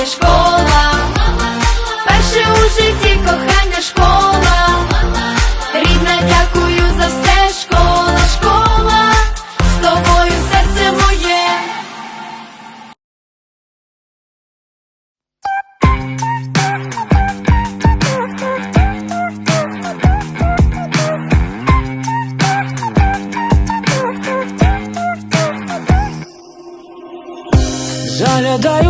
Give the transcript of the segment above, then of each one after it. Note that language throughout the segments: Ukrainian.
кохання школа, перше у житті кохання школа, рідна, дякую за все, школа, школа, з тобою серце моє. Заглядаю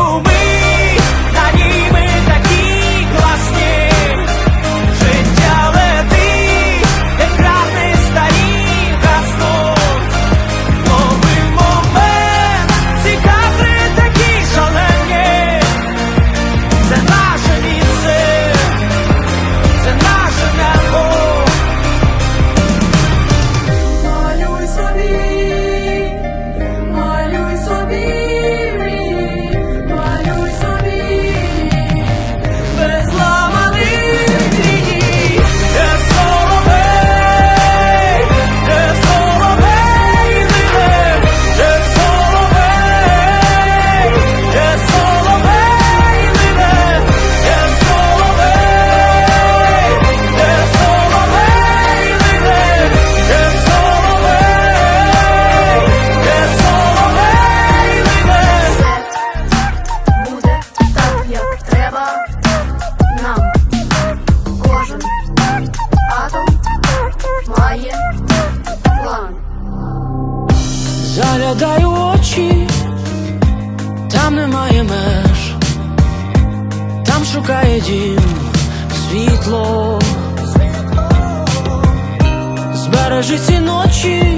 там немає меж, там шукає дім світло, збережи ці ночі.